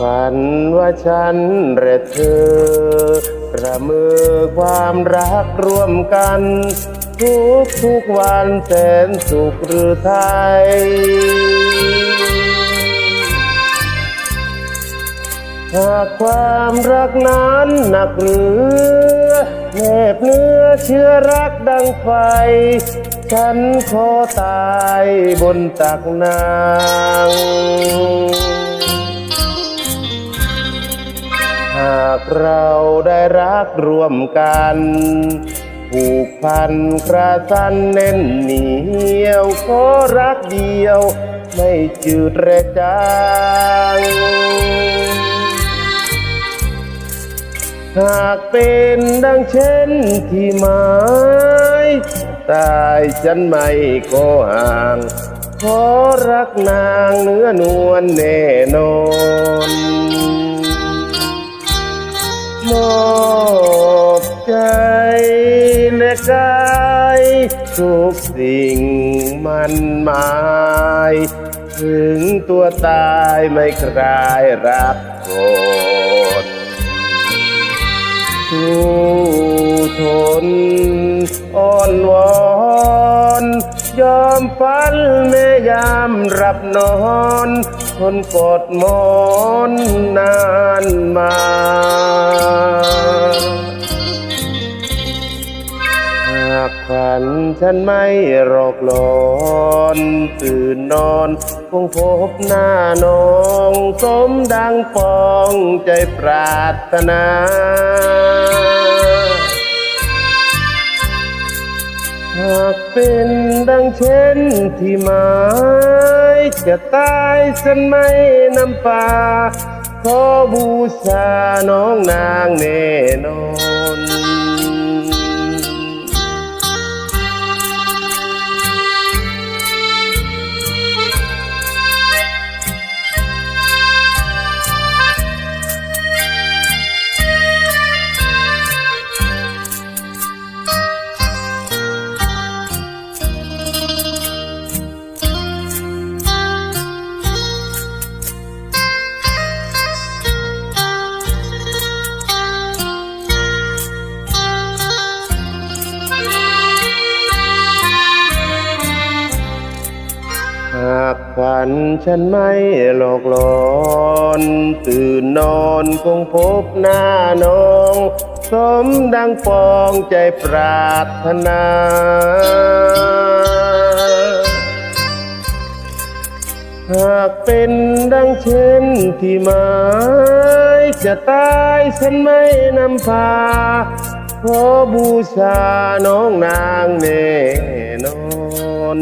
ฝันว่าฉันและเธอ ประมือความรักร่วมกัน ทุกทุกวันแสนสุขหรือไทย หากความรักนั้นหนักหรือแนบเนื้อเชื่อรักดังไฟ ฉันขอตายบนตักนาง หากเราได้รักร่วมกัน ผูกพันกระสันแน่นเหนียวขอรักเดียว ไม่จืดแรจางหากเป็นดังเช่นที่หมายตายฉันไม่ก็ห่าง ขอรักนางเนื้อนวลแน่นอน อบใจและกายทุกสิ่งมันหมายถึงตัวตายไม่คลายรักคนสู้ทนอ่อนวอน ยอมฟันแม่ ยามรับนอนทนกอดมอนนานมาหากฝันฉันไม่หลอกหลอนตื่นนอน คงพบหน้าน้อง สมดังปองใจปรารถนาากเป็นดังเช่นที่หมายจะตายฉันไม่นำปาขอบูชาน้องนางแน่นอน ฝันฉันไม่หลอกหลอนตื่นนอนคงพบหน้าน้อง สมดังปองใจปรารถนาหากเป็นดังเช่นที่หมายจะตายฉันไม่นำพา ขอบูชาน้องนางแน่นอน